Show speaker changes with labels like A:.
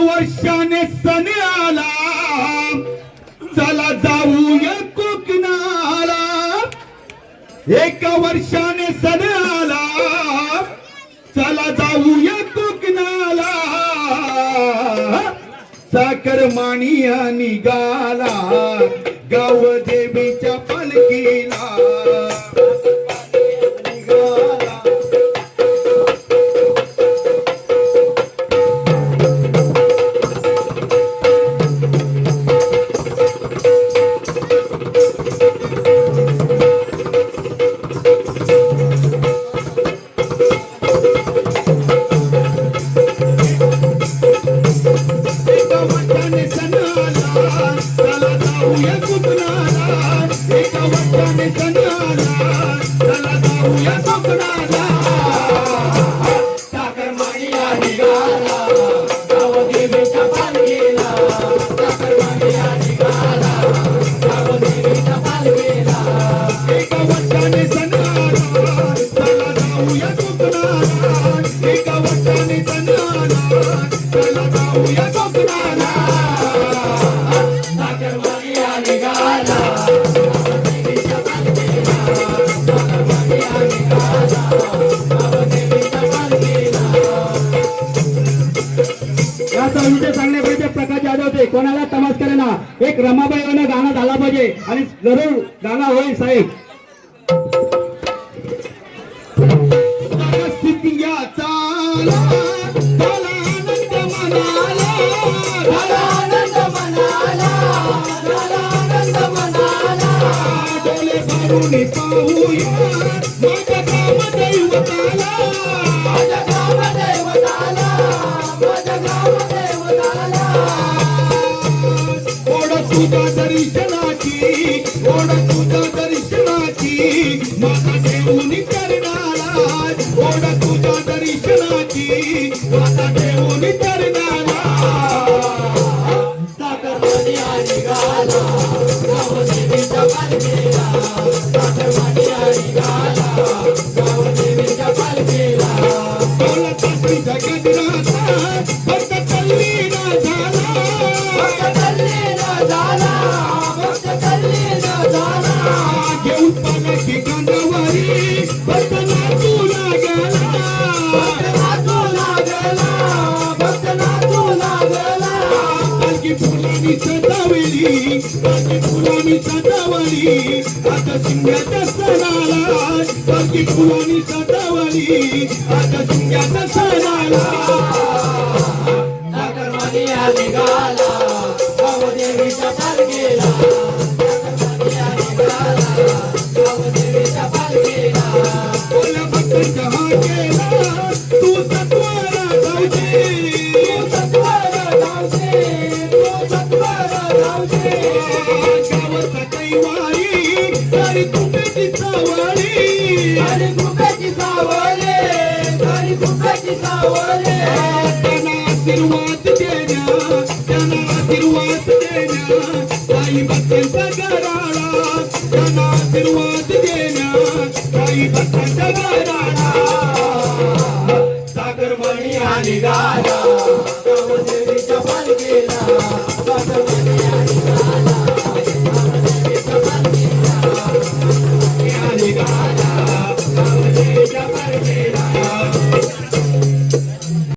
A: वर्षाने सण आला. चला जाऊया कोकणाला एका वर्षाने सण आला. चला जाऊया कोकणाला साखर माणिया निघाला. गाव देवीच्या पालखीला. एका
B: कोणाला तमास करेना. एक रमाबाई यानं गाणं झाला पाहिजे. आणि जरूर गाणं होईल साहेब.
A: पाहूया. तुझ्या दर्शनाची ओढ तुझ्या दर्शनाची. माझा देऊन करणारा ओढ तुझ्या दर्शनाची. माझा देऊन करणारा. साखरवाडी आणि पालखी फुलांनी सजावली पालखी फुलांनी सजावली आता शिंग्याच्या सणाला पालखी फुलांनी सजावली आता शिंग्याच्या सणाला निघाला केला तू तत्वाला त्यांना आशीर्वाद देण्या त्यांना आशीर्वाद देण्या. काही भक्तांच्या घराला त्यांना आशीर्वाद देण्या. काही भक्तांच्या घराला सागरमणी आणि गाला